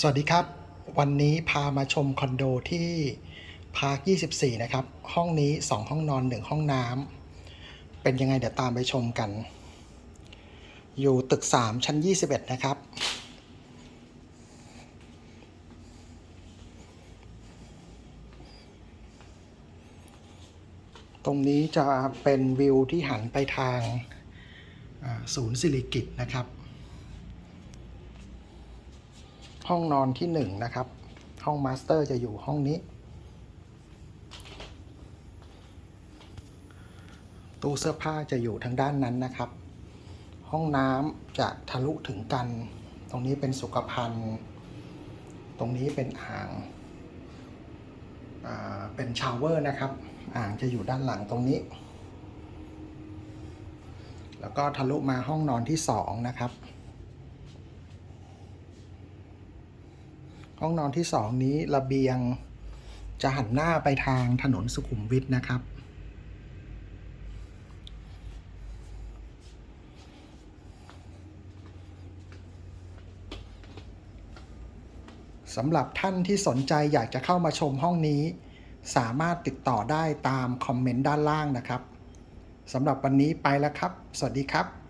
สวัสดีครับ วันนี้พามาชมคอนโดที่พาร์ค 24 นะครับ ห้องนี้ 2 ห้องนอน 1 ห้องน้ำเป็นยังไงเดี๋ยวตามไปชมกัน อยู่ตึก 3 ชั้น 21 นะครับ ตรงนี้จะเป็นวิวที่หันไปทางศูนย์สิริกิตนะครับ ห้องนอนที่หนึ่งนะครับ ห้องมาสเตอร์จะอยู่ห้องนี้ ตู้เสื้อผ้าจะอยู่ทางด้านนั้นนะครับ ห้องน้ำจะทะลุถึงกัน ตรงนี้เป็นสุขภัณฑ์ ตรงนี้เป็นอ่างเป็นชาวเวอร์นะครับ อ่างจะอยู่ด้านหลังตรงนี้ แล้วก็ทะลุมาห้องนอนที่สองนะครับ ห้องนอนที่สองนี้ระเบียงจะหันหน้าไปทางถนนสุขุมวิทนะครับ สำหรับท่านที่สนใจอยากจะเข้ามาชมห้องนี้ สามารถติดต่อได้ตามคอมเมนต์ด้านล่างนะครับสำหรับวันนี้ไปแล้วครับ สวัสดีครับ